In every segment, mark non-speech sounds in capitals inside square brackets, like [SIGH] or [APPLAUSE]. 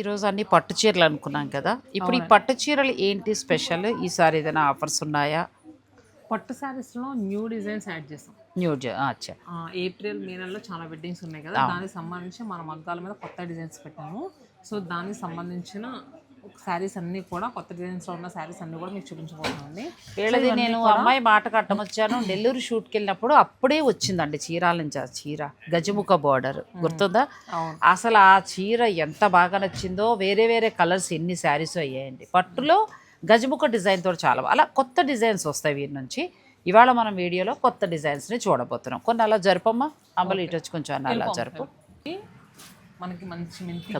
ఈరోజు అన్ని పట్టు చీరలు అనుకున్నాం కదా. ఇప్పుడు ఈ పట్టు చీరలు ఏంటి స్పెషల్? ఈసారి ఏదైనా ఆఫర్స్ ఉన్నాయా? పట్టు శారీస్లో న్యూ డిజైన్స్ యాడ్ చేస్తాం న్యూ అచ్చా. ఏప్రిల్ మే నెలలో చాలా వెడ్డింగ్స్ ఉన్నాయి కదా. దానికి సంబంధించి మన మగ్గాల మీద కొత్త డిజైన్స్ పెట్టాము. సో దానికి సంబంధించిన శారీస్ అన్ని కూడా కొత్త డిజైన్స్లో ఉన్న శారీస్ అన్ని కూడా మీకు చూపించబోతున్నామండి. వీళ్ళది నేను అమ్మాయి మాట కట్టం వచ్చాను నెల్లూరు షూట్కి వెళ్ళినప్పుడు అప్పుడే వచ్చిందండి చీరాల నుంచి ఆ చీర గజముఖ బార్డర్ గుర్తుందా. అసలు ఆ చీర ఎంత బాగా నచ్చిందో వేరే వేరే కలర్స్ ఎన్ని శారీస్ అయ్యాయండి. పట్టులో గజముఖ డిజైన్ తోటి చాలా అలా కొత్త డిజైన్స్ వస్తాయి వీరి నుంచి. ఇవాళ మనం వీడియోలో కొత్త డిజైన్స్ని చూడబోతున్నాం. కొన్ని అలా జరుపమ్మా? అమ్మలు ఇటు వచ్చి కొంచెం అలా జరుపు. మనకి మంచి మెంతి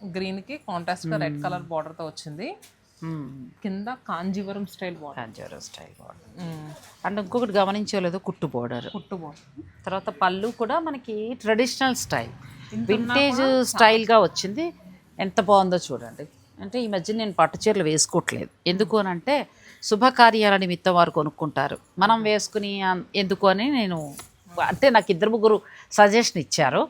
గ్రీన్ షేడ్ గ్రీన్కి కాంట్రాస్ట్గా రెడ్ కలర్ బార్డర్తో వచ్చింది. కింద Kanjeevaram style border Kanjeevaram style border and ఇంకొకటి గమనించలేదు కుట్టు బార్డర్ కుట్టు బార్డర్ తర్వాత పళ్ళు కూడా మనకి ట్రెడిషనల్ స్టైల్ వింటేజ్ స్టైల్గా వచ్చింది. ఎంత బాగుందో చూడండి. అంటే ఈ మధ్య నేను పట్టు చీరలు వేసుకోవట్లేదు. ఎందుకు అని అంటే శుభకార్యాల నిమిత్తం వారు కొనుక్కుంటారు. మనం వేసుకుని ఎందుకు అని నేను అంటే నాకు ఇద్దరు ముగ్గురు సజెషన్ ఇచ్చారు.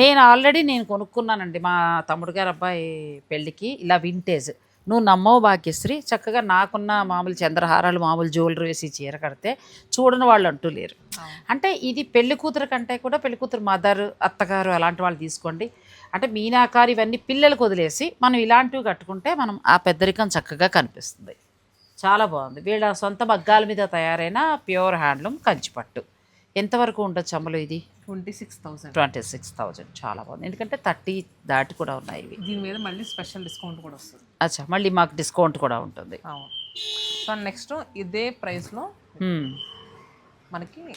నేను ఆల్రెడీ నేను కొనుక్కున్నానండి మా తమ్ముడు గారు అబ్బాయి పెళ్ళికి ఇలా వింటేజ్ నువ్వు నమ్మవు భాగ్యశ్రీ చక్కగా నాకున్న మామూలు చంద్రహారాలు మామూలు జ్యువెలరీ వేసి చీర కడితే చూడని వాళ్ళు అంటూ లేరు. అంటే ఇది పెళ్ళి కూతురు కంటే కూడా పెళ్ళి కూతురు మదర్ అత్తగారు అలాంటి వాళ్ళు తీసుకోండి. అంటే మీనాకారు ఇవన్నీ పిల్లలకు వదిలేసి మనం ఇలాంటివి కట్టుకుంటే మనం ఆ పెద్దరికం చక్కగా కనిపిస్తుంది. చాలా బాగుంది. వీళ్ళ సొంత మగ్గాల మీద తయారైన ప్యూర్ హ్యాండ్లూమ్ కంచిపట్టు. ఎంతవరకు ఉండొచ్చు అమ్మలు ఇది? Twenty six thousand. Twenty six thousand చాలా బాగుంది. ఎందుకంటే థర్టీ దాటి కూడా ఉన్నాయి ఇవి. దీని మీద మళ్ళీ స్పెషల్ డిస్కౌంట్ కూడా వస్తుంది. అచ్చా మళ్ళీ మాకు డిస్కౌంట్ కూడా ఉంటుంది. అవును. సో నెక్స్ట్ ఇదే ప్రైస్లో హ్మ్. మనకి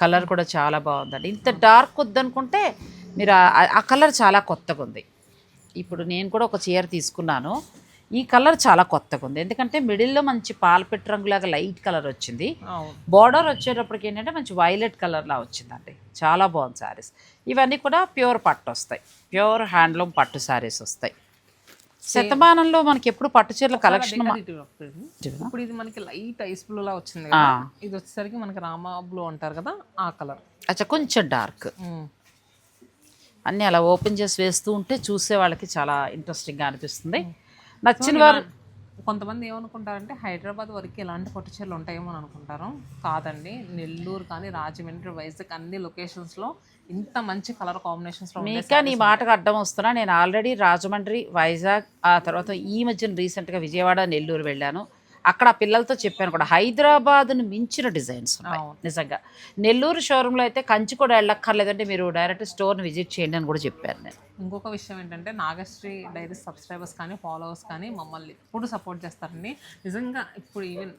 కలర్ కూడా చాలా బాగుందండి. ఇంత డార్క్ వద్దనుకుంటే మీరు ఆ కలర్ చాలా కొత్తగా ఉంది ఇప్పుడు నేను కూడా ఒక చీర తీసుకున్నాను. ఈ కలర్ చాలా కొత్తగా ఉంది. ఎందుకంటే మిడిల్లో మంచి పాలపెట్టు రంగులాగా లైట్ కలర్ వచ్చింది. బార్డర్ వచ్చేటప్పటికి ఏంటంటే మంచి వైలెట్ కలర్లా వచ్చిందండి. చాలా బాగుంది శారీస్. ఇవన్నీ కూడా ప్యూర్ పట్టు వస్తాయి. ప్యూర్ హ్యాండ్లూమ్ పట్టు శారీస్ వస్తాయి. శతమానంలో మనకి ఎప్పుడు పట్టు చీరల కలెక్షన్. ఇప్పుడు ఇది మనకి లైట్ ఐస్ బ్లూ లా వచ్చింది ఇది వచ్చేసరికి మనకి రామా బ్లూ అంటారు కదా ఆ కలర్. అచ్చా కొంచెం డార్క్. అన్నీ అలా ఓపెన్ చేసి వేస్తూ ఉంటే చూసే వాళ్ళకి చాలా ఇంట్రెస్టింగ్గా అనిపిస్తుంది. నచ్చిన వారు కొంతమంది ఏమనుకుంటారంటే హైదరాబాద్ వరకు ఇలాంటి పట్టు చీరలు ఉంటాయేమో అని అనుకుంటారు. కాదండి నెల్లూరు కానీ రాజమండ్రి వైజాగ్ అన్ని లొకేషన్స్లో ఇంత మంచి కలర్ కాంబినేషన్స్లో ఉండే మీకా నీ మాటకు అడ్డం వస్తున్నా. నేను ఆల్రెడీ రాజమండ్రి వైజాగ్ ఆ తర్వాత ఈ మధ్యన రీసెంట్గా విజయవాడ నెల్లూరు వెళ్ళాను. అక్కడ ఆ పిల్లలతో చెప్పాను కూడా హైదరాబాద్ను మించిన డిజైన్స్ ఉన్నాయి. నిజంగా. నెల్లూరు షోరూంలో అయితే కంచి కూడా వెళ్ళక్కర్లేదంటే మీరు డైరెక్ట్ స్టోర్ని విజిట్ చేయండి అని కూడా చెప్పాను నేను. ఇంకొక విషయం ఏంటంటే నాగశ్రీ డైరీ సబ్స్క్రైబర్స్ కానీ ఫాలోవర్స్ కానీ మమ్మల్ని ఎప్పుడు సపోర్ట్ చేస్తారండి. నిజంగా ఇప్పుడు ఈవెన్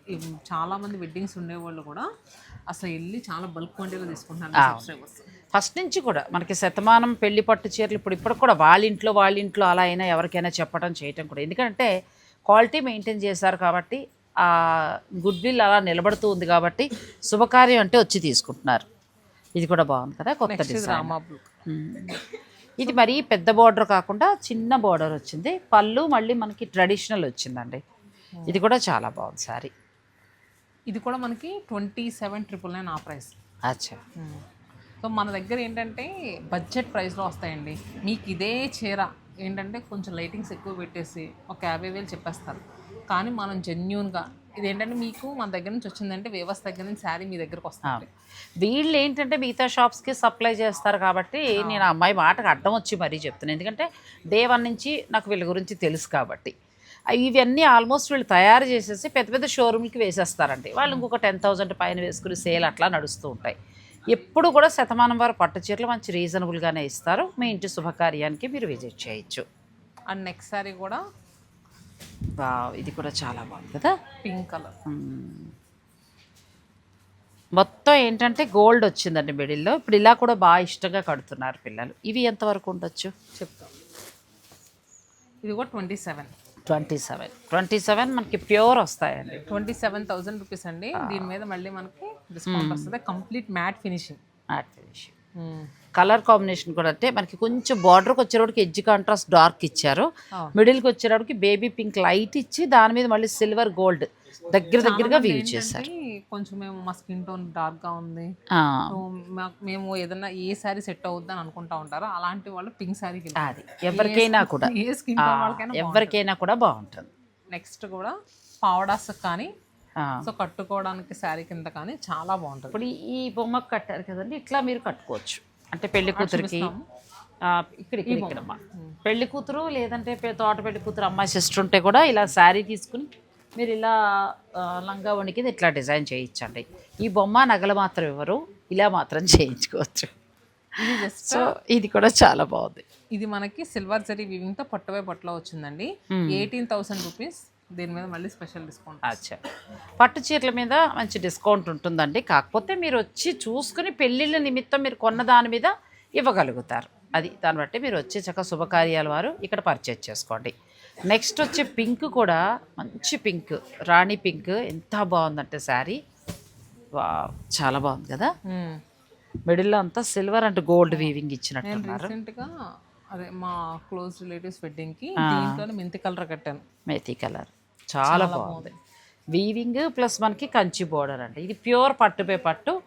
చాలా మంది వెడ్డింగ్స్ ఉండేవాళ్ళు కూడా అసలు వెళ్ళి చాలా బల్క్ క్వాంటిటీలో తీసుకుంటున్నారు సబ్స్క్రైబర్స్. ఫస్ట్ నుంచి కూడా మనకి శతమానం పెళ్ళి పట్టు చీరలు ఇప్పుడు ఇప్పుడు కూడా వాళ్ళ ఇంట్లో వాళ్ళ ఇంట్లో అలా అయినా ఎవరికైనా చెప్పడం చేయటం కూడా. ఎందుకంటే క్వాలిటీ మెయింటైన్ చేశారు కాబట్టి ఆ గుడ్ విల్ అలా నిలబడుతూ ఉంది కాబట్టి శుభకార్యం అంటే వచ్చి తీసుకుంటున్నారు. ఇది కూడా బాగుంది కదా కొత్త డిజైన్. ఇది మరీ పెద్ద బార్డర్ కాకుండా చిన్న బార్డర్ వచ్చింది. పళ్ళు మళ్ళీ మనకి ట్రెడిషనల్ వచ్చిందండి. ఇది కూడా చాలా బాగుంది సారీ. ఇది కూడా మనకి ట్వంటీ సెవెన్ ట్రిపుల్ నైన్ ఆ ప్రైస్ అచ్చా. సో మన దగ్గర ఏంటంటే బడ్జెట్ ప్రైస్లో వస్తాయండి. మీకు ఇదే చీర ఏంటంటే కొంచెం లైటింగ్స్ ఎక్కువ పెట్టేసి ఒక యాభై వేలు చెప్పేస్తారు. కానీ మనం జెన్యున్గా ఇది ఏంటంటే మీకు మన దగ్గర నుంచి వచ్చిందంటే వ్యవస్థ దగ్గర నుంచి శారీ మీ దగ్గరకు వస్తుంది. వీళ్ళు ఏంటంటే మిగతా షాప్స్కి సప్లై చేస్తారు కాబట్టి నేను అమ్మాయి మాటకు అడ్డం వచ్చి మరీ చెప్తున్నాను ఎందుకంటే డే వన్ నుంచి నాకు వీళ్ళ గురించి తెలుసు కాబట్టి. ఇవన్నీ ఆల్మోస్ట్ వీళ్ళు తయారు చేసేసి పెద్ద పెద్ద షోరూమ్కి వేసేస్తారండి. వాళ్ళు ఇంకొక టెన్ థౌజండ్ పైన వేసుకుని సేల్ అట్లా నడుస్తూ ఉంటాయి. ఎప్పుడు కూడా శతమానం వారు పట్టు చీరలు మంచి రీజనబుల్గానే ఇస్తారు. మీ ఇంటి శుభకార్యానికి మీరు విజిట్ చేయొచ్చు. అండ్ నెక్స్ట్ శారీ కూడా వావ్, ఇది కూడా చాలా బాగుంది కదా? Pink colour. మొత్తం ఏంటంటే గోల్డ్ వచ్చిందండి మిడిల్లో. ఇప్పుడు ఇలా కూడా బాగా ఇష్టంగా కడుతున్నారు పిల్లలు. ఇవి ఎంతవరకు ఉండొచ్చు? చెప్తాం. ఇది కూడా twenty seven twenty seven. Twenty seven మనకి ప్యూర్ వస్తాయండి. ట్వంటీ సెవెన్ థౌసండ్ రూపీస్ అండి దీని మీద మళ్ళీ మనకి డిస్కౌంట్ వస్తుంది. Complete matte finishing. Matte finish colour combination కూడా అంటే మనకి కొంచెం బార్డర్కి వచ్చేటప్పటికి ఎడ్జ్ కాంట్రాస్ట్ డార్క్ ఇచ్చారు. మిడిల్కి వచ్చేటప్పటికి బేబీ పింక్ లైట్ ఇచ్చి దాని మీద మళ్ళీ సిల్వర్ గోల్డ్ దగ్గర దగ్గరగా వ్యూ చేశారు. కొంచెం మేము మా స్కిన్ టోన్ డార్క్గా ఉంది. ఆ, సో మాకు- మేము ఏదైనా ఏ శారీ సెట్ అవుద్ది అని అనుకుంటా ఉంటారో అలాంటి వాళ్ళు పింక్ శారీకి అది. ఎవరికైనా కూడా. ఏ స్కిన్ టోన్ వాళ్ళకైనా ఎవరికైనా కూడా బాగుంటుంది. నెక్స్ట్ కూడా పావడాస్ కానీ సో కట్టుకోవడానికి శారీ కింద కానీ చాలా బాగుంటుంది. ఇప్పుడు ఈ బొమ్మ కట్టారు కదండి ఇట్లా మీరు కట్టుకోవచ్చు. అంటే పెళ్ళి కూతురికి. ఆ, ఇక్కడ ఇక్కడ. పెళ్ళి కూతురు లేదంటే తోట పెళ్ళి కూతురు అమ్మాయి సిస్టర్ ఉంటే కూడా ఇలా శారీ తీసుకుని మీరు ఇలా లంగా వణికిది ఇట్లా డిజైన్ చేయించండి. ఈ బొమ్మ నగలు మాత్రం ఇవ్వరు ఇలా మాత్రం [LAUGHS] చేయించుకోవచ్చు. సో ఇది కూడా చాలా బాగుంది. ఇది మనకి సిల్వర్ జరీ వీవింగ్తో పట్టువై పట్టులో వచ్చిందండి. ఎయిటీన్ థౌసండ్ రూపీస్ దీని మీద మళ్ళీ స్పెషల్ డిస్కౌంట్ అచ్చా. పట్టు చీరల మీద మంచి డిస్కౌంట్ ఉంటుందండి. కాకపోతే మీరు వచ్చి చూసుకుని పెళ్ళిళ్ళ నిమిత్తం మీరు కొన్న దాని మీద ఇవ్వగలుగుతారు. అది దాన్ని బట్టి మీరు వచ్చి చక్క శుభకార్యాల వారు ఇక్కడ పర్చేజ్ చేసుకోండి. నెక్స్ట్ వచ్చే పింక్ కూడా మంచి పింక్ రాణి పింక్ ఎంత బాగుందంటే శారీ. వా చాలా బాగుంది కదా? మిడిల్లో అంతా సిల్వర్ అండ్ గోల్డ్ వీవింగ్ నేను ఇచ్చినట్టున్నారు అదే మా క్లోజ్ రిలేటివ్స్ వెడ్డింగ్కి దీంట్లోనే మెంతి కలర్ కట్టాను. మేతి కలర్ చాలా బాగుంది. వీవింగ్ ప్లస్ మనకి కంచి బోర్డర్ అండి. ఇది ప్యూర్ పట్టుపై పట్టు.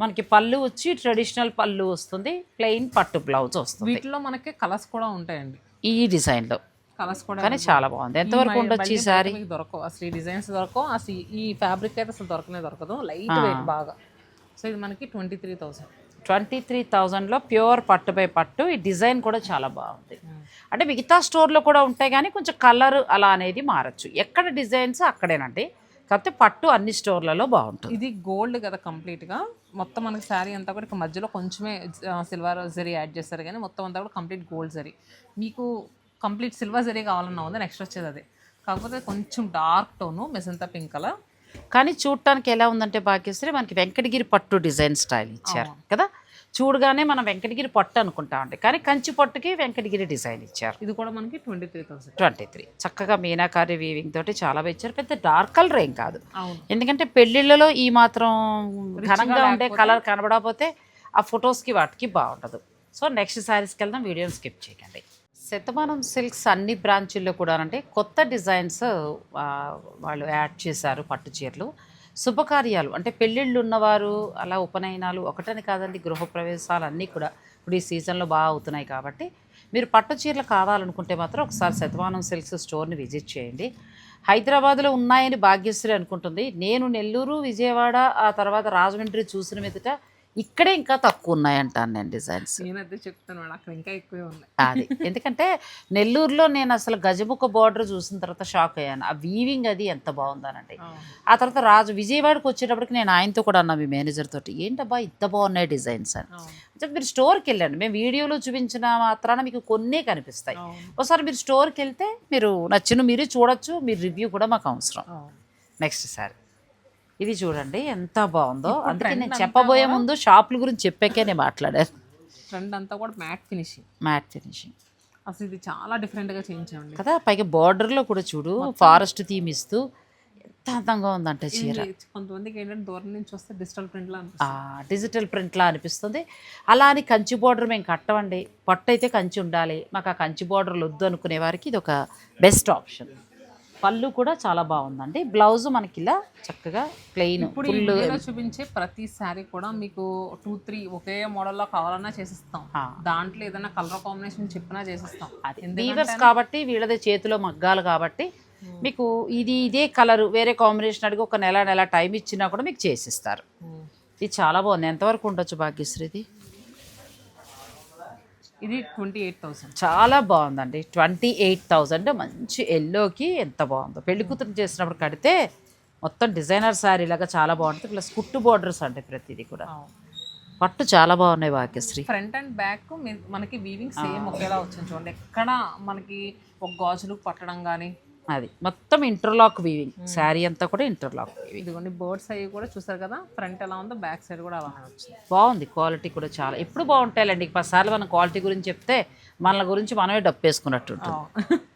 మనకి పళ్ళు వచ్చి ట్రెడిషనల్ పళ్ళు వస్తుంది ప్లెయిన్ పట్టు బ్లౌజ్ వస్తుంది. వీటిలో మనకి కలర్స్ కూడా ఉంటాయండి. ఈ డిజైన్లో కలర్స్ కూడా కానీ చాలా బాగుంది. ఎంతవరకు ఉండొచ్చు ఈ సారీ దొరకవు. అసలు ఈ డిజైన్స్ దొరకవు. అసలు ఈ- ఈ ఫ్యాబ్రిక్ అయితే అసలు దొరకనే దొరకదు. లైట్ వెయిట్ బాగా. సో ఇది మనకి twenty three thousand twenty three థౌజండ్లో ప్యూర్ పట్టు బై పట్టు. ఈ డిజైన్ కూడా చాలా బాగుంది. అంటే మిగతా స్టోర్లో కూడా ఉంటాయి కానీ కొంచెం కలర్ అలా అనేది మారచ్చు. ఎక్కడ డిజైన్స్ అక్కడేనండి. కాకపోతే పట్టు అన్ని స్టోర్లలో బాగుంటుంది. ఇది గోల్డ్ కదా కంప్లీట్గా. మొత్తం మనకి శారీ అంతా కూడా మధ్యలో కొంచెమే సిల్వర్ జరీ యాడ్ చేస్తారు కానీ మొత్తం అంతా కూడా కంప్లీట్ గోల్డ్ జరీ. మీకు కంప్లీట్ సిల్వర్ జరీ కావాలన్నా ఉంది నెక్స్ట్ వచ్చేది అదే. కాకపోతే కొంచెం డార్క్ టోను మెసంతా పింక్ కలర్. కానీ చూడటానికి ఎలా ఉందంటే భాగ్యశ్రీ మనకి వెంకటగిరి పట్టు డిజైన్ స్టైల్ ఇచ్చారు కదా? చూడగానే మనం వెంకటగిరి పట్టు అనుకుంటామండి కానీ కంచి పట్టుకి వెంకటగిరి డిజైన్ ఇచ్చారు. ఇది కూడా మనకి twenty three thousand twenty three చక్కగా మీనాకారి వీవింగ్ తోటి చాలా బాగా ఇచ్చారు. పెద్ద డార్క్ కలర్ ఏం కాదు. ఎందుకంటే పెళ్ళిళ్ళలో ఈ మాత్రం ఘనంగా ఉండే కలర్ కనబడకపోతే ఆ ఫొటోస్కి వాటికి బాగుండదు. సో నెక్స్ట్ శారీస్కి వెళ్దాం. వీడియోని స్కిప్ చేయకండి. శతమానం సిల్క్స్ అన్ని బ్రాంచుల్లో కూడా అంటే కొత్త డిజైన్స్ వాళ్ళు యాడ్ చేశారు పట్టు చీరలు. శుభకార్యాలు అంటే పెళ్ళిళ్ళు ఉన్నవారు అలా ఉపనయనాలు ఒకటని కాదండి గృహప్రవేశాలు అన్నీ కూడా ఇప్పుడు ఈ సీజన్లో బాగా అవుతున్నాయి కాబట్టి మీరు పట్టు చీరలు కావాలనుకుంటే మాత్రం ఒకసారి శతమానం సిల్క్స్ స్టోర్ని విజిట్ చేయండి. హైదరాబాద్లో ఉన్నాయని భాగ్యశ్రీ అనుకుంటుంది. నేను నెల్లూరు విజయవాడ ఆ తర్వాత రాజమండ్రి చూసిన మీదట ఇక్కడే ఇంకా తక్కువ ఉన్నాయంటాను నేను డిజైన్స్. నేనైతే చెప్తాను అక్కడ ఇంకా ఎక్కువే ఉన్నాయి. అది. ఎందుకంటే నెల్లూరులో నేను అసలు గజముఖ బార్డర్ చూసిన తర్వాత షాక్ అయ్యాను. ఆ వీవింగ్ అది ఎంత బాగుందనండి. ఆ తర్వాత రాజు విజయవాడకు వచ్చేటప్పటికి నేను ఆయనతో కూడా అన్నా మీ మేనేజర్ తోటి ఏంటబ్బా ఇంత బాగున్నాయి డిజైన్స్? అని. అంటే మీరు స్టోర్కి వెళ్ళండి. మేము వీడియోలో చూపించిన మాత్రాన మీకు కొన్నే కనిపిస్తాయి. ఒకసారి మీరు స్టోర్కి వెళ్తే మీరు నచ్చిన మీరు చూడొచ్చు మీ రివ్యూ కూడా మాకు అవసరం. Next saree. ఇది చూడండి ఎంత బాగుందో. అందుకే నేను చెప్పబోయే ముందు షాపుల గురించి చెప్పాకే నేను మాట్లాడాను. ట్రెండ్ అంతా కూడా మ్యాట్ ఫినిషింగ్ మ్యాట్ ఫినిషింగ్ అసలు ఇది చాలా డిఫరెంట్గా చేయించామండి కదా పైగా బార్డర్లో కూడా చూడు ఫారెస్ట్ థీమ్ ఇస్తూ ఎంత అందంగా ఉందంటే చీర. కొంతమందికి ఏంటంటే దూరం నుంచి వస్తే డిజిటల్ ప్రింట్ లా ఆ, అనిపిస్తుంది. డిజిటల్ ప్రింట్లా అనిపిస్తుంది. అలా అని కంచి బార్డర్ మేము కట్టమండి. పట్టు అయితే కంచి ఉండాలి. మాకు ఆ కంచి బార్డర్లు వద్దు అనుకునే వారికి ఇది ఒక బెస్ట్ ఆప్షన్ పళ్ళు కూడా చాలా బాగుందండి. బ్లౌజ్ మనకి ఇలా చక్కగా ప్లెయిన్ ఇప్పుడు ఈ వీడియోలో చూపించే ప్రతి శారీ కూడా మీకు టూ త్రీ ఒకే మోడల్లో కావాలన్నా చేసిస్తాం. దాంట్లో ఏదైనా కలర్ కాంబినేషన్ చెప్పినా చేసిస్తాం. వీవర్స్ కాబట్టి వీళ్ళదే చేతిలో మగ్గాలు కాబట్టి మీకు ఇది ఇదే కలర్ వేరే కాంబినేషన్ అడిగి ఒక నెల నెల టైం ఇచ్చినా కూడా మీకు చేసిస్తారు. ఇది చాలా బాగుంది. ఎంతవరకు ఉండొచ్చు భాగ్యశ్రీది? ఇది ట్వంటీ ఎయిట్ థౌసండ్ చాలా బాగుందండి. ట్వంటీ ఎయిట్ థౌజండ్ మంచి ఎల్లోకి ఎంత బాగుందో. పెళ్ళి కూతురు చేసినప్పుడు కడితే మొత్తం డిజైనర్ శారీ లాగా చాలా బాగుంటుంది. ప్లస్ కుట్టు బార్డర్స్ అంటే ప్రతిదీ కూడా. పట్టు చాలా బాగున్నాయి భాగ్యశ్రీ. ఫ్రంట్ అండ్ బ్యాక్ మనకి వీవింగ్ సేమ్ ఒకేలా వచ్చింది చూడండి. ఎక్కడ మనకి ఒక గాజులు పట్టడం కానీ అది. మొత్తం ఇంటర్లాక్ వీవింగ్ శారీ అంతా కూడా ఇంటర్లాక్ వీవింగ్ ఇదిగోండి బర్డ్స్ అవి కూడా చూసారు కదా? ఫ్రంట్ ఎలా ఉందో బ్యాక్ సైడ్ కూడా అలానే వచ్చింది. బాగుంది క్వాలిటీ కూడా చాలా. ఎప్పుడు బాగుంటాయిలేండి? పదిసార్లు మన క్వాలిటీ గురించి చెప్తే మన గురించి మనమే డప్పేసుకున్నట్టు ఉంటుంది. [LAUGHS]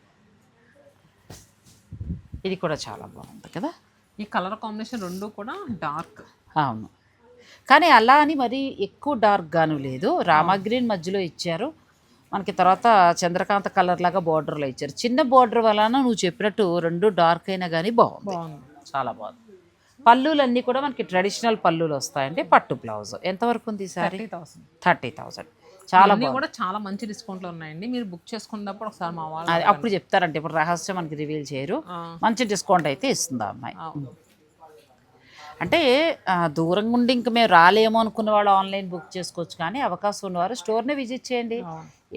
ఇది కూడా చాలా బాగుంది కదా? ఈ కలర్ కాంబినేషన్ రెండు కూడా డార్క్ అవును. కానీ అలా అని మరి ఎక్కువ డార్క్ గాను లేదు. రామా గ్రీన్ మధ్యలో ఇచ్చారు. మనకి తర్వాత చంద్రకాంత కలర్ లాగా బార్డర్లో ఇచ్చారు. చిన్న బార్డర్ వలన నువ్వు చెప్పినట్టు రెండు డార్క్ అయినా కానీ బాగుంది. చాలా బాగుంది. పళ్ళులన్నీ కూడా మనకి ట్రెడిషనల్ పళ్ళులు వస్తాయండి. పట్టు బ్లౌజ్ ఎంతవరకు ఉంది సారీ? Thirty thousand. చాలా కూడా చాలా మంచి డిస్కౌంట్లో ఉన్నాయండి. మీరు బుక్ చేసుకున్నప్పుడు ఒకసారి మా వాళ్ళు అప్పుడు చెప్తారంటే ఇప్పుడు రహస్యం మనకి రివీల్ చేయరు. మంచి డిస్కౌంట్ అయితే ఇస్తుంది అమ్మాయి. అంటే దూరంగా ఉండి ఇంక మేము రాలేమో అనుకున్న వాళ్ళు ఆన్లైన్ బుక్ చేసుకోవచ్చు కానీ అవకాశం ఉన్నవారు స్టోర్నే విజిట్ చేయండి.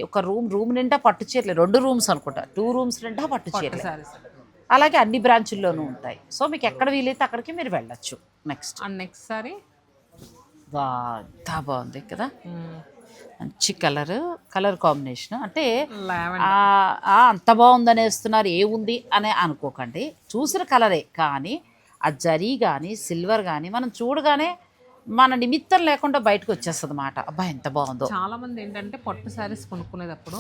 ఒక రూమ్ రూమ్ నిండా పట్టు చీరలే రెండు రూమ్స్ అనుకుంటా. టూ రూమ్స్ నిండా పట్టు చీరలే. అలాగే అన్ని బ్రాంచుల్లోనూ ఉంటాయి. సో మీకు ఎక్కడ వీలైతే అక్కడికి మీరు వెళ్ళొచ్చు. నెక్స్ట్. Next saree? ఎంత బాగుంది కదా. మంచి కలర్ కలర్ కాంబినేషన్. అంటే అంత బాగుందని వేస్తున్నారు ఏముంది అని అనుకోకండి. చూసిన కలరే కానీ ఆ జరీ కానీ సిల్వర్ కానీ మనం చూడగానే మన నిమిత్తం లేకుండా బయటకు వచ్చేస్తుంది అన్నమాట అబ్బా ఎంత బాగుందో. చాలా మంది ఏంటంటే పట్టు శారీస్ కొనుక్కునేటప్పుడు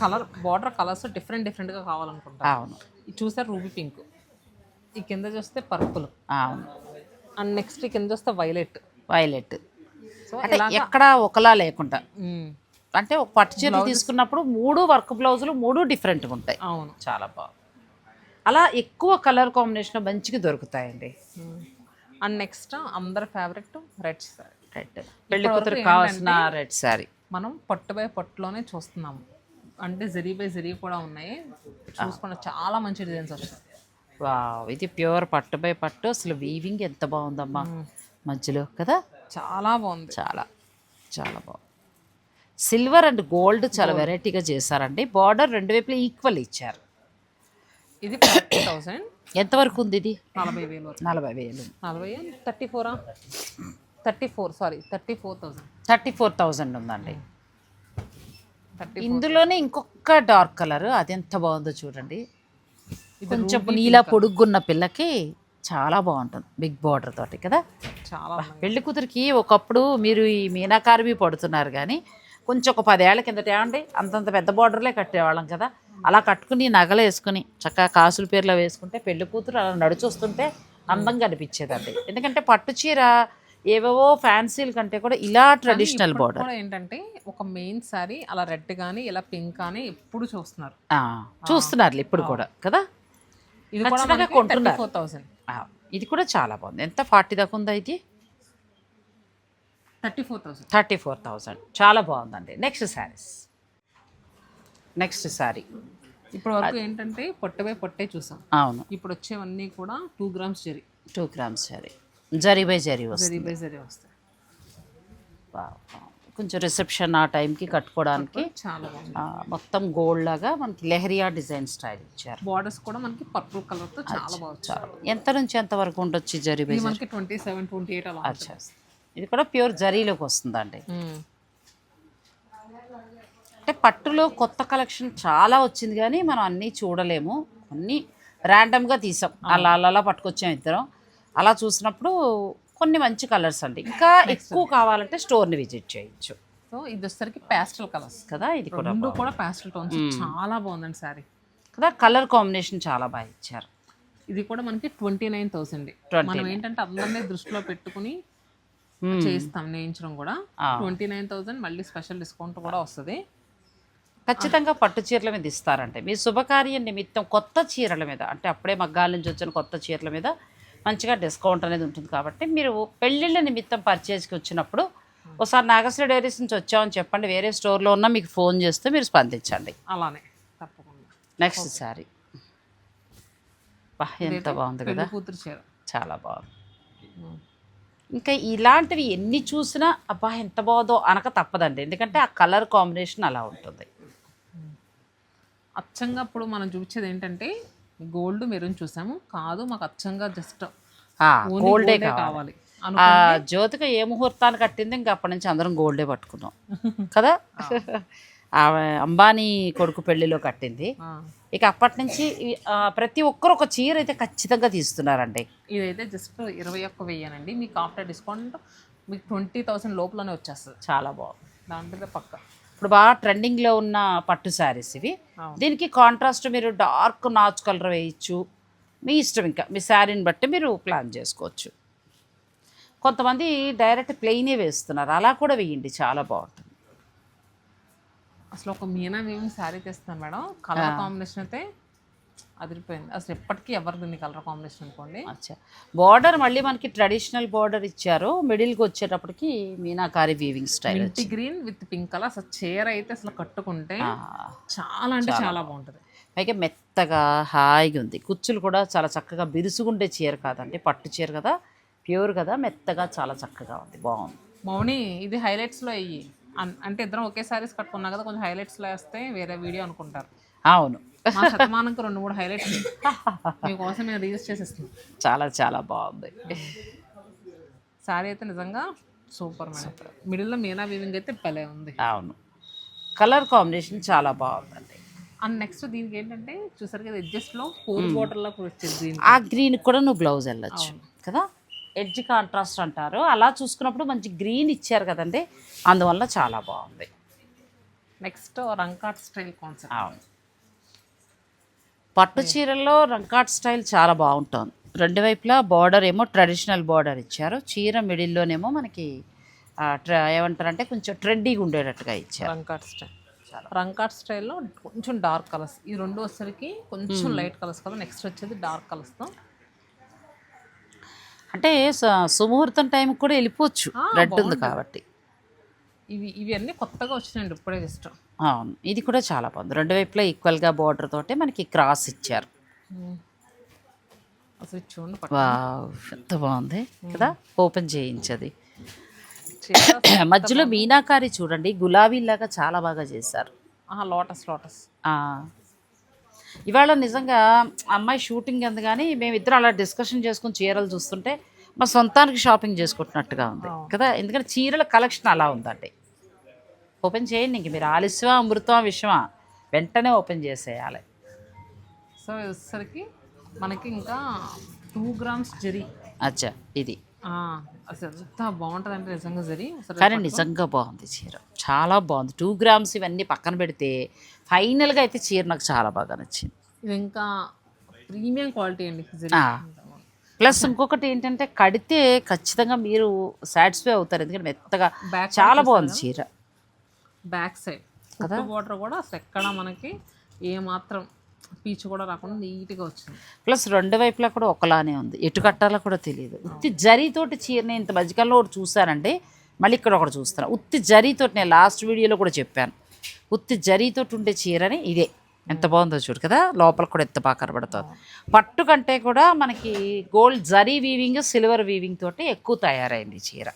కలర్ బార్డర్ కలర్స్ డిఫరెంట్ డిఫరెంట్గా కావాలనుకుంటారు. అవును. ఇది చూసారు రూబీ పింక్. ఈ కింద చూస్తే పర్పుల్. అవును. అండ్ నెక్స్ట్ ఈ కింద చూస్తే వైలెట్. వైలెట్. సో అంటే ఎక్కడ ఒకలా లేకుండా. అంటే ఒక పట్టు చీరలు తీసుకున్నప్పుడు మూడు వర్క్ బ్లౌజులు మూడు డిఫరెంట్గా ఉంటాయి. అవును. చాలా బాగుంది. అలా ఎక్కువ కలర్ కాంబినేషన్ మంచిగా దొరుకుతాయండి. అండ్ నెక్స్ట్ అందరి ఫేవరెట్ రెడ్ సారీ. రెడ్. పెళ్ళి కూతురు కావాల్సిన రెడ్ శారీ మనం పట్టు బై పట్టులోనే చూస్తున్నాము. అంటే జరీ బై జరీ కూడా ఉన్నాయి. చూసుకున్న చాలా మంచి డిజైన్స్ వస్తాయి. వావ్ ఇది ప్యూర్ పట్టు బై పట్టు. అసలు వీవింగ్ ఎంత బాగుందమ్మా. మధ్యలో కదా? చాలా బాగుంది. చాలా చాలా బాగుంది. సిల్వర్ అండ్ గోల్డ్ చాలా వెరైటీగా చేశారండి. బార్డర్ రెండు వైపులా ఈక్వల్ ఇచ్చారు. ఇది థౌసండ్. ఎంతవరకు ఉంది ఇది? నలభై వేలు నలభై వేలు. నలభై thirty ఫోరా? Thirty four saree thirty four thousand. Thirty four thousand ఉందండి. ఇందులోనే ఇంకొక డార్క్ కలర్. అది ఎంత బాగుందో చూడండి. కొంచెం నీలా పొడుగున్న పిల్లకి చాలా బాగుంటుంది. బిగ్ బార్డర్ తోటి కదా? చాలా పెళ్ళి కూతురికి ఒకప్పుడు మీరు ఈ మీనాకారివి పడుతున్నారు కానీ కొంచెం ఒక పదేళ్ళ కిందట ఏమండి అంతంత పెద్ద బార్డర్లే కట్టేవాళ్ళం కదా. అలా కట్టుకుని నగలు వేసుకుని చక్కగా కాసుల పేర్లో వేసుకుంటే పెళ్ళి కూతురు అలా నడిచొస్తుంటే అందంగా అనిపించేదండి. ఎందుకంటే పట్టు చీర ఏవేవో ఫ్యాన్సీల కంటే కూడా ఇలా ట్రెడిషనల్ బార్డర్. ఏంటంటే ఒక మెయిన్ సారీ అలా రెడ్ కానీ ఇలా పింక్ కానీ ఎప్పుడు చూస్తున్నారు. చూస్తున్నారు ఇప్పుడు కూడా కదా? ఇది కూడా కొంటున్నారు. ఇది కూడా చాలా బాగుంది. ఎంత ఫార్టీ దాకా ఉందా ఇది? Thirty four thousand. Thirty four thousand చాలా బాగుందండి. నెక్స్ట్ శారీస్ నెక్స్ట్ శారీ ఇప్పుడు వరకు ఏంటంటే పొట్టవే పొట్టే చూసాం. అవును. ఇప్పుడు వచ్చేవన్నీ కూడా two grams zari. Two grams saree zari by zari వస్తుంది. జరీ బై జరీ వస్తాయి. కొంచెం రిసెప్షన్ ఆ టైంకి కట్టుకోవడానికి చాలా మొత్తం గోల్డ్ లాగా మనకి లెహరియా డిజైన్ స్టైల్ ఇచ్చారు. బార్డర్స్ కూడా మనకి పర్పుల్ కలర్తో చాలా బాగుంది ఎంత నుంచి ఎంత వరకు ఉండొచ్చు జరీ బై జరీ? మనకి ట్వంటీ సెవెన్ ట్వంటీ ఎయిట్ అలా ఇది కూడా ప్యూర్ జరీలోకి వస్తుందండి. అంటే పట్టులో కొత్త కలెక్షన్ చాలా వచ్చింది కానీ మనం అన్నీ చూడలేము. కొన్ని ర్యాండమ్గా తీసాం. అలా అలా పట్టుకొచ్చాం ఇద్దరం. అలా చూసినప్పుడు కొన్ని మంచి కలర్స్ అండి. ఇంకా ఎక్కువ కావాలంటే స్టోర్ని విజిట్ చేయొచ్చు. సో ఇది వచ్చేసరికి ప్యాస్టల్ కలర్స్ కదా ఇది కూడా కూడా ప్యాస్టల్ టోన్స్ చాలా బాగుందండి సారీ కదా కలర్ కాంబినేషన్ చాలా బాగా ఇచ్చారు. ఇది కూడా మనకి ట్వంటీ నైన్ థౌసండ్ మనం ఏంటంటే అందరినీ దృష్టిలో పెట్టుకుని చేస్తాం నేయించడం కూడా. ట్వంటీ నైన్ థౌసండ్ మళ్ళీ స్పెషల్ డిస్కౌంట్ కూడా వస్తుంది. ఖచ్చితంగా పట్టు చీరల మీద ఇస్తారంటే. మీ శుభకార్యం నిమిత్తం కొత్త చీరల మీద అంటే అప్పుడే మగ్గాల నుంచి వచ్చిన కొత్త చీరల మీద మంచిగా డిస్కౌంట్ అనేది ఉంటుంది కాబట్టి మీరు పెళ్ళిళ్ళ నిమిత్తం పర్చేజ్కి వచ్చినప్పుడు ఒకసారి నాగశ్రీ డైరీస్ నుంచి వచ్చామని చెప్పండి. వేరే స్టోర్లో ఉన్నా మీకు ఫోన్ చేస్తే మీరు స్పందించండి. అలానే తప్పకుండా. Next saree. ఎంత బాగుంది కదా. కూతురు చీర. చాలా బాగుంది. ఇంకా ఇలాంటివి ఎన్ని చూసినా అబ్బా ఎంత బాగుందో అనక తప్పదండి. ఎందుకంటే ఆ కలర్ కాంబినేషన్ అలా ఉంటుంది. అచ్చంగా ఇప్పుడు మనం చూపించేది ఏంటంటే గోల్డ్ మెరూన్ చూసాము. కాదు మాకు అచ్చంగా జస్ట్ గోల్డే కావాలి. జ్యోతిక ఏ ముహూర్తాన్ని కట్టింది ఇంకా అప్పటి నుంచి అందరం గోల్డే పట్టుకున్నాం. కదా? [LAUGHS] అంబానీ కొడుకు పెళ్ళిలో కట్టింది. ఇక అప్పటి నుంచి ప్రతి ఒక్కరు ఒక చీర అయితే ఖచ్చితంగా తీస్తున్నారండి. ఇదైతే జస్ట్ ఇరవై ఒక్క వెయ్యానండి. మీకు ఆఫ్టర్ డిస్కౌంట్ మీకు ట్వంటీ థౌసండ్ లోపలనే వచ్చేస్తుంది. చాలా బాగుంది. దాంట్లో పక్క. ఇప్పుడు బాగా ట్రెండింగ్లో ఉన్న పట్టు శారీస్ ఇవి. దీనికి కాంట్రాస్ట్ మీరు డార్క్ నాచు కలర్ వేయచ్చు. మీ ఇష్టం ఇంకా. మీ శారీని బట్టి మీరు ప్లాన్ చేసుకోవచ్చు. కొంతమంది డైరెక్ట్ ప్లెయినే వేస్తున్నారు. అలా కూడా వేయండి. చాలా బాగుంటుంది. అసలు ఒక మీనా వేవి శారీ తెస్తాను మేడం. కలర్ కాంబినేషన్ అయితే అదిరిపోయింది. అసలు ఎప్పటికీ ఎవరు దీన్ని కలర్ కాంబినేషన్ అనుకోండి. అచ్చా. బార్డర్ మళ్ళీ మనకి ట్రెడిషనల్ బార్డర్ ఇచ్చారు. మిడిల్కి వచ్చేటప్పటికి meenakari weaving style green with pink colour అసలు చీర అయితే అసలు కట్టుకుంటే చాలా అంటే చాలా బాగుంటుంది. పైగా మెత్తగా హాయిగా ఉంది. కుచ్చులు కూడా చాలా చక్కగా బిరుసుగుండే చీర కాదండి. పట్టు చీర కదా. ప్యూర్ కదా. మెత్తగా చాలా చక్కగా ఉంది. బాగుంది. మౌని ఇది హైలైట్స్లో అయ్యి అంటే ఇద్దరం ఒకే సారీస్ కట్టుకున్నా కదా కొంచెం హైలైట్స్లో వేస్తే వేరే వీడియో అనుకుంటారు. అవును. మా శతమానంకి రెండు మూడు హైలైట్స్ మీకోసం నేను రీల్స్ చేసేస్తున్నాను చాలా చాలా బాగుంది. సారీ అయితే నిజంగా సూపర్ మేడం. మిడిల్లో మీనా వీవింగ్ అయితే భలే ఉంది. అవును. కలర్ కాంబినేషన్ చాలా బాగుందండి. అండ్ నెక్స్ట్ దీనికి ఏంటంటే చూసారు కదా ఎడ్జస్ట్లో ఫోర్ బార్డర్లో కూడా వచ్చేది ఆ గ్రీన్ కూడా నువ్వు బ్లౌజ్ వెళ్ళొచ్చు కదా? ఎడ్జ్ కాంట్రాస్ట్ అంటారు. అలా చూసుకున్నప్పుడు మంచి గ్రీన్ ఇచ్చారు కదండి. అందువల్ల చాలా బాగుంది. నెక్స్ట్ రంకాట్ స్టైల్ కాన్సెప్ట్ అవును. పట్టు చీరల్లో రంకాట్ స్టైల్ చాలా బాగుంటుంది. రెండు వైపులా బార్డర్ ఏమో ట్రెడిషనల్ బార్డర్ ఇచ్చారు. చీర మిడిల్లోనేమో మనకి ఏమంటారంటే కొంచెం ట్రెండీగా ఉండేటట్టుగా ఇచ్చారు. రంకాట్ స్టైల్. రంకాట్ స్టైల్లో కొంచెం డార్క్ కలర్స్ ఈ రెండు వచ్చేసరికి కొంచెం లైట్ కలర్స్ కదా. నెక్స్ట్ వచ్చేది డార్క్ కలర్స్తో అంటే సుముహూర్తం టైం కూడా వెళ్ళిపోవచ్చు. రెడ్ ఉంది కాబట్టి. ఇవి ఇవి అన్నీ కొత్తగా వచ్చినాయండి ఇప్పుడే జస్ట్. అవును. ఇది కూడా చాలా బాగుంది. రెండు వైపులా ఈక్వల్గా బార్డర్ తోటే మనకి క్రాస్ ఇచ్చారు. అసలు చూడండి ఎంత బాగుంది కదా? ఓపెన్ చేయించది. మధ్యలో మీనాకారి చూడండి. గులాబీలాగా చాలా బాగా చేశారు. Lotus lotus. ఇవాళ నిజంగా అమ్మాయి షూటింగ్ అంది కానీ మేమిద్దరం అలా డిస్కషన్ చేసుకుని చీరలు చూస్తుంటే మా సొంతానికి షాపింగ్ చేసుకుంటున్నట్టుగా ఉంది కదా? ఎందుకంటే చీరల కలెక్షన్ అలా ఉందండి. ఓపెన్ చేయండి ఇంక మీరు. ఆలస్యమా అమృతం విషయమా వెంటనే ఓపెన్ చేసేయాలి. సో వచ్చేసరికి మనకి ఇంకా టూ గ్రామ్స్ జరీ. అచ్చా ఇది. అసలు ఎంత బాగుంటుంది అంటే నిజంగా జరీ. కానీ నిజంగా బాగుంది చీర. చాలా బాగుంది. టూ గ్రామ్స్ ఇవన్నీ పక్కన పెడితే ఫైనల్గా అయితే చీర నాకు చాలా బాగా నచ్చింది. ఇది ఇంకా ప్రీమియం క్వాలిటీ అండి. ప్లస్ ఇంకొకటి ఏంటంటే కడితే ఖచ్చితంగా మీరు సాటిస్ఫై అవుతారు. ఎందుకంటే మెత్తగా చాలా బాగుంది చీర. బ్యాక్ సైడ్ కదా? వాటర్ కూడా ఎక్కడ మనకి ఏ మాత్రం పీచు కూడా రాకుండా నీట్గా వచ్చింది. ప్లస్ రెండు వైపులా కూడా ఒకలానే ఉంది. ఎటు కట్టాలో కూడా తెలియదు. ఉత్తి జరీతోటి చీరని ఇంత మధ్యకాలంలో ఒకటి చూశానండి. మళ్ళీ ఇక్కడ ఒకటి చూస్తాను ఉత్తి జరీతోటి నేను లాస్ట్ వీడియోలో కూడా చెప్పాను. ఉత్తి జరీతోటి ఉండే చీరని ఇదే. ఎంత బాగుందో చూడు కదా లోపల కూడా ఎంత బాగా కనబడుతుంది. పట్టు కంటే కూడా మనకి gold zari weaving silver weaving తోటి ఎక్కువ తయారైంది చీర.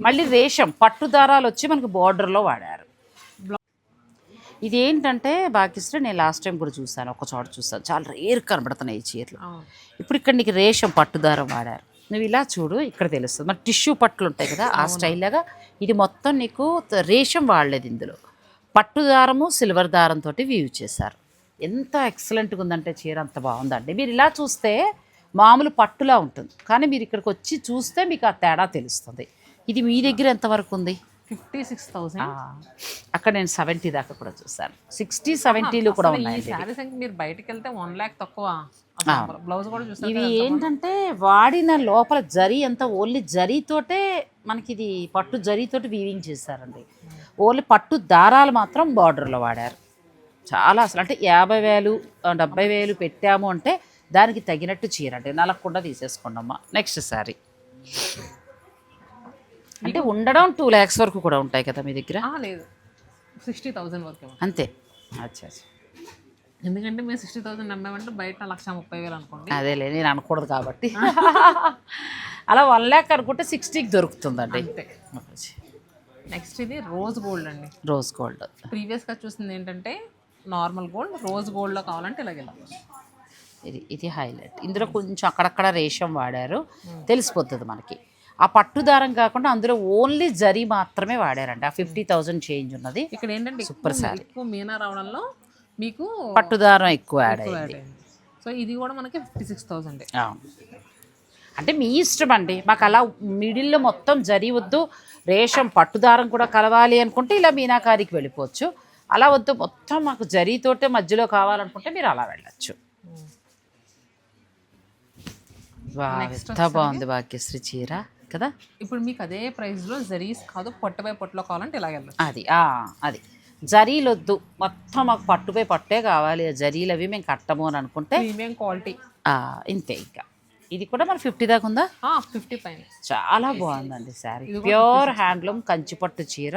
మళ్ళీ రేషం పట్టు దారాలు వచ్చి మనకి బార్డర్లో వాడారు. ఇది ఏంటంటే బాకిస్తే నేను లాస్ట్ టైం కూడా చూసాను ఒక చోట చూసాను చాలా రేర్ కనబడుతున్నాయి ఈ చీరలు. ఇప్పుడు ఇక్కడ నీకు రేషం పట్టుదారం వాడారు. నువ్వు ఇలా చూడు ఇక్కడ తెలుస్తుంది. మరి టిష్యూ పట్టులు ఉంటాయి కదా ఆ స్టైల్ లాగా ఇది మొత్తం నీకు రేషం వాడలేదు ఇందులో. పట్టు దారము సిల్వర్ దారంతో వీవ్ చేశారు. ఎంత ఎక్సలెంట్గా ఉందంటే చీర అంత బాగుందండి. మీరు ఇలా చూస్తే మామూలు పట్టులా ఉంటుంది. కానీ మీరు ఇక్కడికి వచ్చి చూస్తే మీకు ఆ తేడా తెలుస్తుంది. ఇది మీ దగ్గర ఎంతవరకు ఉంది? ఫిఫ్టీ సిక్స్ థౌసండ్ అక్కడ నేను సెవెంటీ దాకా కూడా చూసాను సిక్స్టీ సెవెంటీలు కూడా ఉన్నాయి శారీస్ మీరు బయటకు వెళ్తే వన్ ల్యాక్ తక్కువ. బ్లౌజ్ కూడా చూసారు ఇవి ఏంటంటే వాడిన లోపల జరీ అంతా ఓన్లీ జరీతోటే మనకి ఇది పట్టు జరీతోటి వీవింగ్ చేశారండి. ఓన్లీ పట్టు దారాలు మాత్రం బార్డర్లో వాడారు. చాలా అసలు అంటే యాభై వేలు డెబ్బై వేలు పెట్టాము అంటే దానికి తగినట్టు చీర అంటే నలగకుండా తీసేసుకోండమ్మా. నెక్స్ట్ సారీ అంటే ఉండడం టూ ల్యాక్స్ వరకు కూడా ఉంటాయి కదా మీ దగ్గర? లేదు. సిక్స్టీ థౌసండ్ వరకు. అంతే. అచ్చా అచ్చా. ఎందుకంటే మేము సిక్స్టీ థౌసండ్ అమ్మామంటే బయట లక్ష ముప్పై వేలు అనుకోండి. అదేలే నేను అనకూడదు కాబట్టి. [LAUGHS] అలా వన్ ల్యాక్ అనుకుంటే సిక్స్టీకి దొరుకుతుందండి. అంతే. నెక్స్ట్ ఇది రోజ్ గోల్డ్ అండి. Rose gold. ప్రీవియస్గా చూసింది ఏంటంటే నార్మల్ గోల్డ్ రోజ్ గోల్డ్లో కావాలంటే ఇలాగ ఇలా ఇది ఇది హైలైట్. ఇందులో కొంచెం అక్కడక్కడ రేషం వాడారు. తెలిసిపోతుంది మనకి. ఆ పట్టు దారం కాకుండా అందులో ఓన్లీ జరీ మాత్రమే వాడారండి. ఆ ఫిఫ్టీ థౌజండ్ చేంజ్ ఉన్నది. ఇక్కడ ఏంటంటే ఎక్కువ ఎక్కువ మీనా రావడంలో మీకు పట్టు దారం ఎక్కువ యాడ్ అయింది. సో ఇది కూడా మనకి ఫిఫ్టీ సిక్స్ థౌసండ్. అంటే మీ ఇష్టం అండి. మాకు అలా మిడిల్లో మొత్తం జరీ వద్దు. రేషం పట్టుదారం కూడా కలవాలి అనుకుంటే ఇలా మీనాకారికి వెళ్ళిపోవచ్చు. అలా వద్దు మొత్తం మాకు జరీతోటే మధ్యలో కావాలనుకుంటే మీరు అలా వెళ్ళచ్చు. ఎంత బాగుంది భాగ్యశ్రీ చీర కదా? ఇప్పుడు మీకు అదే ప్రైస్లో జరీస్ కాదు పొట్ట బై పొట్టలో కావాలంటే ఇలాగ వెళ్ళచ్చు. అది అది. జరీలు వద్దు మొత్తం మాకు పట్టుపై పట్టే కావాలి. జరీలు అవి మేము కట్టము అని అనుకుంటే ప్రీమియం క్వాలిటీ. ఇంతే ఇంకా. ఇది కూడా మన ఫిఫ్టీ దాకా ఉందా? ఫిఫ్టీ పైన. చాలా బాగుందండి శారీ. ప్యూర్ హ్యాండ్లూమ్ కంచిపట్టు చీర.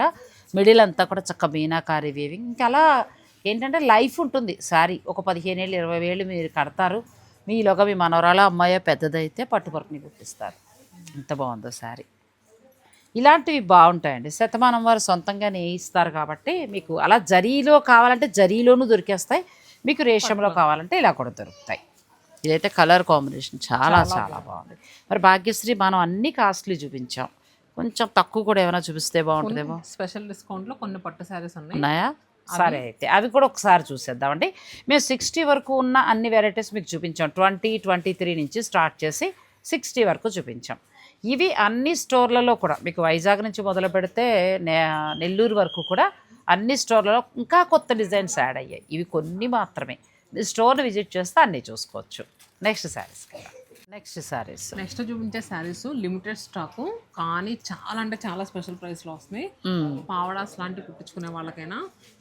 మిడిల్ అంతా కూడా చక్క మీనాకారి వీవింగ్ ఇంకా అలా ఏంటంటే లైఫ్ ఉంటుంది. శారీ ఒక పదిహేను ఏళ్ళు ఇరవై వేలు మీరు కడతారు. మీలోగా మీ మనవరాల అమ్మాయి పెద్దదైతే పట్టుపరకుని కుట్టిస్తారు ఎంత బాగుందో శారీ. ఇలాంటివి బాగుంటాయండి. శతమానం వారు సొంతంగా నేయిస్తారు కాబట్టి మీకు అలా జరీలో కావాలంటే జరీలోనూ దొరికేస్తాయి. మీకు రేషంలో కావాలంటే ఇలా కూడా దొరుకుతాయి. ఇదైతే కలర్ కాంబినేషన్ చాలా చాలా బాగుంది. మరి భాగ్యశ్రీ మనం అన్ని కాస్ట్లీ చూపించాం. కొంచెం తక్కువ కూడా ఏమైనా చూపిస్తే బాగుంటుందేమో? స్పెషల్ డిస్కౌంట్లో కొన్ని పట్టు శారీస్ ఉన్నాయి. సరే అయితే అవి కూడా ఒకసారి చూసేద్దామండి. మేము సిక్స్టీ వరకు ఉన్న అన్ని వెరైటీస్ మీకు చూపించాం. ట్వంటీ ట్వంటీ త్రీ నుంచి స్టార్ట్ చేసి సిక్స్టీ వరకు చూపించాం. ఇవి అన్ని స్టోర్లలో కూడా మీకు వైజాగ్ నుంచి మొదలు పెడితే నే- నెల్లూరు వరకు కూడా అన్ని స్టోర్లలో ఇంకా కొత్త డిజైన్స్ యాడ్ అయ్యాయి. ఇవి కొన్ని మాత్రమే. స్టోర్ని విజిట్ చేస్తే అన్నీ చూసుకోవచ్చు. Next sarees. Next sarees. Next చూపించే శారీస్ లిమిటెడ్ స్టాక్. కానీ చాలా అంటే చాలా స్పెషల్ ప్రైస్లో వస్తున్నాయి పావడాస్ లాంటివి కుట్టించుకునే వాళ్ళకైనా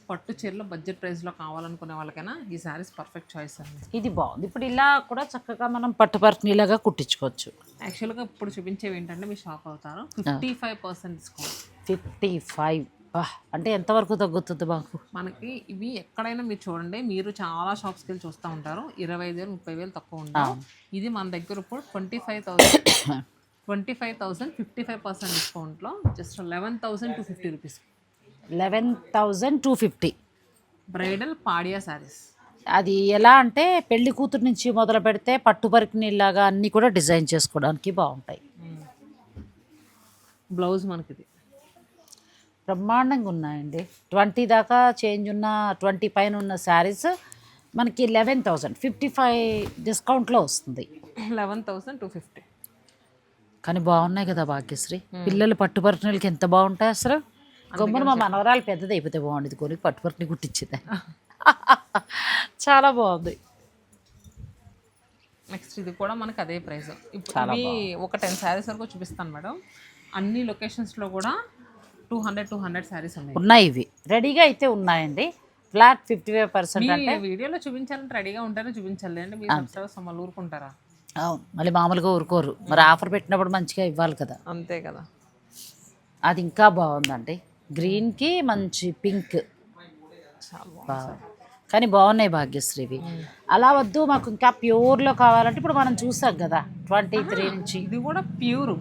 పట్టు చీరలో బడ్జెట్ ప్రైస్లో కావాలనుకునే వాళ్ళకైనా ఈ శారీస్ పర్ఫెక్ట్ చాయిస్ అండి. ఇది బాగుంది. ఇప్పుడు ఇలా కూడా చక్కగా మనం పట్టుపర్కనీలాగా కుట్టించుకోవచ్చు. యాక్చువల్గా ఇప్పుడు చూపించేవి ఏంటంటే మీరు షాక్ అవుతారు. Fifty five percent discount fifty five అంటే ఎంతవరకు తగ్గుతుంది మాకు? మనకి ఇవి ఎక్కడైనా మీరు చూడండి మీరు చాలా షాప్స్కి వెళ్ళి చూస్తూ ఉంటారు. ఇరవై ఐదు వేలు ముప్పై వేలు తక్కువ ఉంటారు ఇది మన దగ్గర ఇప్పుడు twenty five thousand twenty five thousand fifty five percent డిస్కౌంట్లో just eleven thousand two fifty rupees eleven thousand two fifty bridal పాడియా saris అది ఎలా అంటే పెళ్ళి కూతురు నుంచి మొదలు పెడితే పట్టుపరికినీలాగా అన్నీ కూడా డిజైన్ చేసుకోవడానికి బాగుంటాయి. బ్లౌజ్ మనకి ఇది బ్రహ్మాండంగా ఉన్నాయండి. ట్వంటీ దాకా చేంజ్ ఉన్న ట్వంటీ పైన ఉన్న శారీస్ మనకి లెవెన్ థౌజండ్ ఫిఫ్టీ ఫైవ్ డిస్కౌంట్లో వస్తుంది. లెవెన్ థౌసండ్ టూ ఫిఫ్టీ కానీ బాగున్నాయి కదా భాగ్యశ్రీ. పిల్లలు పట్టుపరికినీలకి ఎంత బాగుంటాయి అసలు? గమ్మున మా మనవరాలు పెద్దది అయిపోతే బాగుండేది కొని పట్టుపరికిని కుట్టించింది. చాలా బాగుంది. నెక్స్ట్ ఇది కూడా మనకి అదే ప్రైస్ ఇప్పుడు ఒక టెన్ శారీస్ వరకు చూపిస్తాను మేడం. అన్ని లొకేషన్స్లో కూడా two hundred two hundred sarees ఉన్నాయి. ఉన్నాయి ఇవి రెడీగా అయితే ఉన్నాయండి. ఫ్లాట్ ఫిఫ్టీ ఫైవ్ పర్సెంట్ మీ వీడియోలో చూపించాలంటే రెడీగా ఉంటేనే చూపించాలి అంటే మీరు సబ్స్క్రైబర్స్ మళ్ళీ ఊరుకుంటారా? అవును. మళ్ళీ మామూలుగా ఊరుకోరు. మరి ఆఫర్ పెట్టినప్పుడు మంచిగా ఇవ్వాలి కదా. అంతే కదా. అది ఇంకా బాగుందండి. గ్రీన్కి మంచి పింక్. చాలా బాగుంది. బాగుంది కానీ బాగున్నాయి భాగ్యశ్రీవి. అలా వద్దు. మాకు ఇంకా ప్యూర్లో కావాలంటే ఇప్పుడు మనం చూసాం కదా ట్వంటీ త్రీ నుంచి. ఇది కూడా ప్యూర్.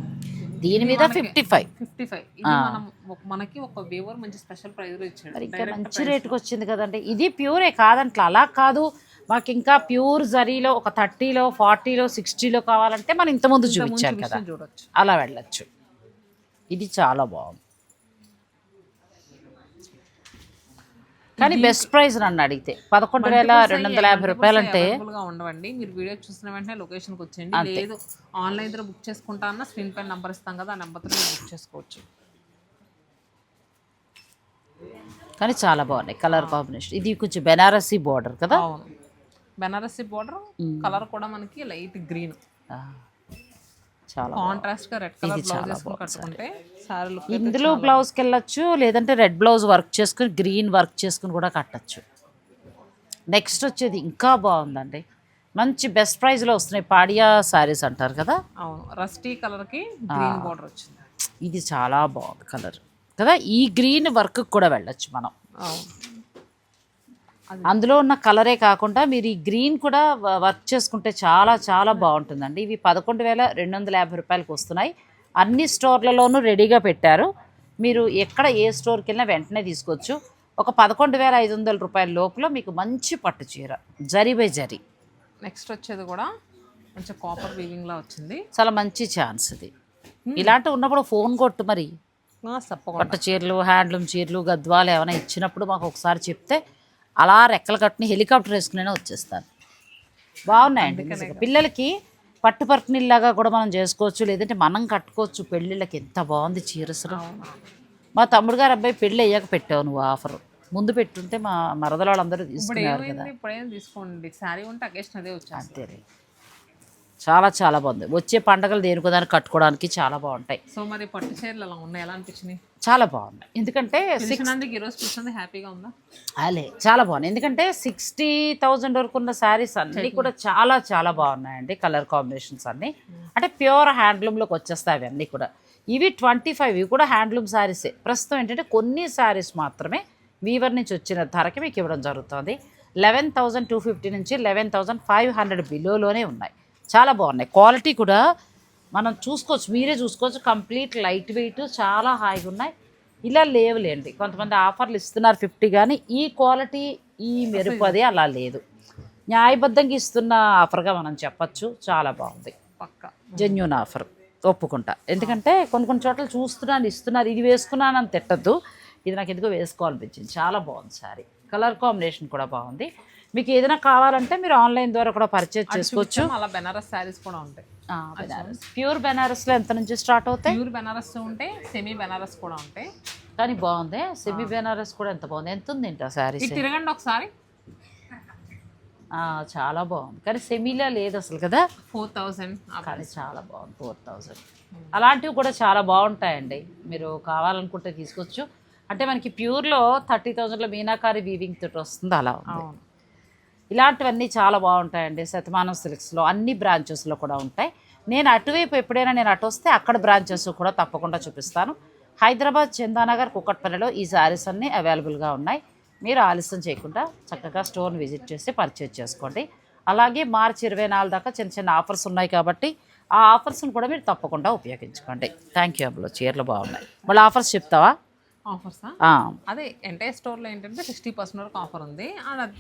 దీని మీద ఫిఫ్టీ ఫైవ్ ఫిఫ్టీ ఫైవ్ ఇది మనం ఒక- మనకి ఒక వేవర్ మంచి స్పెషల్ ప్రైస్ ఇచ్చాడు. మరి ఇంకా మంచి రేటుకి వచ్చింది కదండి. ఇది ప్యూరే కాదంట్లా అలా కాదు. మాకు ఇంకా ప్యూర్ జరీలో ఒక థర్టీలో ఫార్టీలో సిక్స్టీలో కావాలంటే మనం ఇంతకుముందు చూపించాం కదా. చూడొచ్చు. అలా వెళ్ళచ్చు. ఇది చాలా బాగుంది. కానీ బెస్ట్ ప్రైస్ నన్ను అడిగితే. పదకొండు వేల రెండు వందల యాభై రూపాయలు అంటే ఉండవండి. మీరు వీడియో చూసిన వెంటనే లొకేషన్కి వచ్చేయండి. లేదు ఆన్లైన్ ద్వారా బుక్ చేసుకుంటా అన్న స్క్రీన్ పైన నెంబర్ ఇస్తాం కదా ఆ నెంబర్తో మీరు బుక్ చేసుకోవచ్చు. కానీ చాలా బాగున్నాయి. కలర్ కాంబినేషన్ ఇది కొంచెం బెనారసీ బార్డర్ కదా? బెనారసి బార్డర్ కలర్ కూడా మనకి లైట్ గ్రీన్ చాలా కాంట్రాస్ట్గా రెడ్ కలర్ బ్లౌజ్ వేసుకుని కట్టుకుంటే ఇందులో బ్లౌజ్కి వెళ్ళొచ్చు లేదంటే రెడ్ బ్లౌజ్ వర్క్ చేసుకుని గ్రీన్ వర్క్ చేసుకుని కూడా కట్టచ్చు. నెక్స్ట్ వచ్చేది ఇంకా బాగుందండి. మంచి బెస్ట్ ప్రైస్లో వస్తున్నాయి పాడియా శారీస్ అంటారు కదా? అవును. రస్టీ కలర్కి గ్రీన్ బార్డర్ వచ్చింది. ఇది చాలా బాగుంది కలర్ కదా? ఈ గ్రీన్ వర్క్ కూడా వెళ్ళొచ్చు మనం. అందులో ఉన్న కలరే కాకుండా మీరు ఈ గ్రీన్ కూడా వర్క్ చేసుకుంటే చాలా చాలా బాగుంటుందండి. ఇవి పదకొండు వేల రెండు వందల యాభై రూపాయలకు వస్తున్నాయి. అన్ని స్టోర్లలోనూ రెడీగా పెట్టారు. మీరు ఎక్కడ ఏ స్టోర్కి వెళ్ళినా వెంటనే తీసుకోవచ్చు. ఒక పదకొండు వేల ఐదు వందల రూపాయల లోపల మీకు మంచి పట్టు చీర జరీ బై జరీ. నెక్స్ట్ వచ్చేది కూడా మంచి కాపర్ వీవింగ్ లా వచ్చింది. చాలా మంచి ఛాన్స్ ఇది. ఇలాంటివి ఉన్నప్పుడు ఫోన్ కొట్టు మరి. పట్టు చీరలు హ్యాండ్లూమ్ చీరలు గద్వాలు ఏమైనా ఇచ్చినప్పుడు మాకు ఒకసారి చెప్తే అలా రెక్కలు కట్టుని హెలికాప్టర్ వేసుకునే వచ్చేస్తాను బాగున్నాయండి. పిల్లలకి పట్టు కూడా మనం చేసుకోవచ్చు లేదంటే మనం కట్టుకోవచ్చు పెళ్ళిళ్ళకి ఎంత బాగుంది చీర అసలు. మా తమ్ముడు గారు అబ్బాయి పెళ్ళి అయ్యాక పెట్టావు నువ్వు ఆఫర్. ముందు పెట్టుంటే మా మరదల వాళ్ళందరూ తీసుకున్నారు కదా. తీసుకోండి. శారీ ఉంటే అకేషన్ అదే అంతేలే. చాలా చాలా బాగుంది. వచ్చే పండగలు దేనికో దానికి కట్టుకోవడానికి చాలా బాగుంటాయి. సో మరి పట్టు చీరలు అలా ఉన్నాయి? ఎలా అనిపించినాయి? చాలా బాగున్నాయి. ఎందుకంటే హ్యాపీగా ఉందా? అలే చాలా బాగున్నాయి. ఎందుకంటే సిక్స్టీ థౌజండ్ వరకు ఉన్న శారీస్ అన్నీ కూడా చాలా చాలా బాగున్నాయండి కలర్ కాంబినేషన్స్ అన్నీ. అంటే ప్యూర్ హ్యాండ్లూమ్లోకి వచ్చేస్తాయి అవన్నీ కూడా. ఇవి ట్వంటీ ఫైవ్ ఇవి కూడా హ్యాండ్లూమ్ శారీసే. ప్రస్తుతం ఏంటంటే కొన్ని శారీస్ మాత్రమే వీవర్ నుంచి వచ్చిన ధరకి మీకు ఇవ్వడం జరుగుతుంది. లెవెన్ థౌజండ్ టూ ఫిఫ్టీ నుంచి లెవెన్ థౌజండ్ ఫైవ్ హండ్రెడ్ బిలోలోనే ఉన్నాయి. చాలా బాగున్నాయి. క్వాలిటీ కూడా మనం చూసుకోవచ్చు. మీరే చూసుకోవచ్చు. కంప్లీట్ లైట్ వెయిట్ చాలా హాయిగా ఉన్నాయి. ఇలా లేవులేండి. కొంతమంది ఆఫర్లు ఇస్తున్నారు ఫిఫ్టీ కానీ ఈ క్వాలిటీ ఈ మెరుపు అది అలా లేదు. న్యాయబద్ధంగా ఇస్తున్న ఆఫర్గా మనం చెప్పచ్చు. చాలా బాగుంది. పక్క. జెన్యున్ ఆఫర్ ఒప్పుకుంటా. ఎందుకంటే కొన్ని కొన్ని చోట్ల చూస్తున్నాను ఇస్తున్నారు. ఇది వేసుకున్నాను అని తిట్టద్దు. ఇది నాకు ఎందుకో వేసుకోవాలనిపించింది. చాలా బాగుంది సారీ. కలర్ కాంబినేషన్ కూడా బాగుంది. మీకు ఏదైనా కావాలంటే మీరు ఆన్లైన్ ద్వారా కూడా పర్చేజ్ చేసుకోవచ్చు. అలా బెనారస్ శారీస్ కూడా ఉంటాయి. ఆ, బెనారస్. ప్యూర్ బెనారస్లో ఎంత నుంచి స్టార్ట్ అవుతాయి? ప్యూర్ బెనారస్ ఉంటాయి సెమీ బెనారస్ కూడా ఉంటాయి. కానీ బాగుంది. సెమీ బెనారస్ కూడా ఎంత బాగుంది? ఎంత ఉంది ఇంట శారీస్? ఇది తిరగండి ఒకసారి. చాలా బాగుంది. కానీ సెమీలా లేదు అసలు కదా? ఫోర్ థౌజండ్ కానీ చాలా బాగుంది ఫోర్ థౌజండ్ అలాంటివి కూడా చాలా బాగుంటాయండి. మీరు కావాలనుకుంటే తీసుకోవచ్చు. అంటే మనకి ప్యూర్లో థర్టీ థౌజండ్లో మీనాకారి వీవింగ్ తోటి వస్తుంది అలా ఉంది. ఇలాంటివన్నీ చాలా బాగుంటాయండి శతమానం సిల్క్స్లో. అన్ని బ్రాంచెస్లో కూడా ఉంటాయి. నేను అటువైపు ఎప్పుడైనా నేను అటు వస్తే అక్కడ బ్రాంచెస్ కూడా తప్పకుండా చూపిస్తాను. హైదరాబాద్ చందానగర్ కుక్కట్పల్లిలో ఈ శారీస్ అన్నీ అవైలబుల్గా ఉన్నాయి. మీరు ఆలస్యం చేయకుండా చక్కగా స్టోర్ని విజిట్ చేసి పర్చేజ్ చేసుకోండి. అలాగే మార్చి ఇరవై నాలుగు దాకా చిన్న చిన్న ఆఫర్స్ ఉన్నాయి కాబట్టి ఆ ఆఫర్స్ని కూడా మీరు తప్పకుండా ఉపయోగించుకోండి. థ్యాంక్ యూ అబ్బులో. చీరలు బాగున్నాయి. మళ్ళీ ఆఫర్స్ చెప్తావా? ఆఫర్సా? అదే ఎంటైర్ స్టోర్లో ఏంటంటే సిక్స్టీ పర్సెంట్ వరకు ఆఫర్ ఉంది.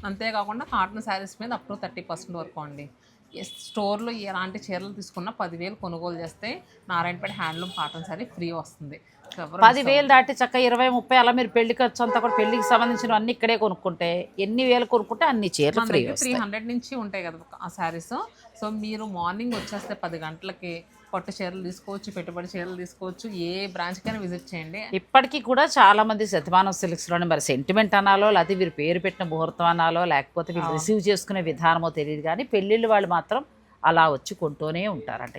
అంతేకాకుండా కాటన్ శారీస్ మీద అప్ టు థర్టీ పర్సెంట్ వరకు అండి. స్టోర్లో ఎలాంటి చీరలు తీసుకున్నా పదివేలు కొనుగోలు చేస్తే Narayanpet handloom cotton saree free వస్తుంది. పదివేలు దాటి చక్క ఇరవై ముప్పై అలా మీరు పెళ్ళి ఖర్చు అంతా కూడా పెళ్ళికి సంబంధించిన అన్ని ఇక్కడే కొనుక్కుంటే ఎన్ని వేలు కొనుక్కుంటే అన్ని చీరలు ఫ్రీ త్రీ హండ్రెడ్ నుంచి ఉంటాయి కదా ఆ శారీస్ సో మీరు మార్నింగ్ వచ్చేస్తే పది గంటలకి పట్టు చీరలు తీసుకోవచ్చు పెట్టుబడి చీరలు తీసుకోవచ్చు ఏ బ్రాంచ్కైనా విజిట్ చేయండి. ఇప్పటికీ కూడా చాలా మంది శతమానం సిల్క్స్లోనే మరి సెంటిమెంట్ అనాలో లేకపోతే వీరు పేరు పెట్టిన ముహూర్తం అనాలో లేకపోతే వీళ్ళు రిసీవ్ చేసుకునే విధానమో తెలియదు కానీ పెళ్ళిళ్ళు వాళ్ళు మాత్రం అలా వచ్చి కొంటూనే ఉంటారంట.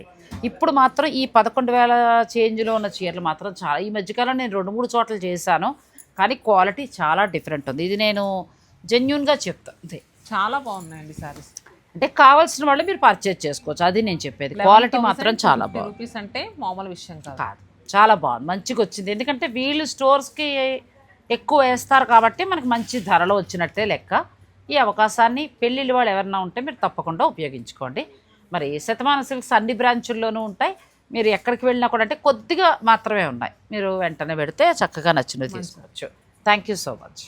ఇప్పుడు మాత్రం ఈ పదకొండు వేల చేంజ్లో ఉన్న చీరలు మాత్రం చాలా ఈ మధ్యకాలం నేను రెండు మూడు చోట్ల చేశాను. కానీ క్వాలిటీ చాలా డిఫరెంట్ ఉంది. ఇది నేను జెన్యున్గా చెప్తాను అంతే చాలా బాగున్నాయండి శారీస్ అంటే కావాల్సిన వాళ్ళు మీరు పర్చేజ్ చేసుకోవచ్చు. అది నేను చెప్పేది. క్వాలిటీ మాత్రం చాలా బాగుంది. రూపీస్ అంటే మామూలు విషయం కాదు. చాలా బాగుంది. మంచిగా వచ్చింది. ఎందుకంటే వీళ్ళు స్టోర్స్కి ఎక్కువ వేస్తారు కాబట్టి మనకి మంచి ధరలో వచ్చినట్టే లెక్క. ఈ అవకాశాన్ని పెళ్ళిళ్ళు వాళ్ళు ఎవరైనా ఉంటే మీరు తప్పకుండా ఉపయోగించుకోండి. మరి శతమాన సిల్క్స్ అన్ని బ్రాంచుల్లోనూ ఉంటాయి. మీరు ఎక్కడికి వెళ్ళినా కూడా అంటే కొద్దిగా మాత్రమే ఉన్నాయి. మీరు వెంటనే పెడితే చక్కగా నచ్చినవి తీసుకోవచ్చు. Thank you so much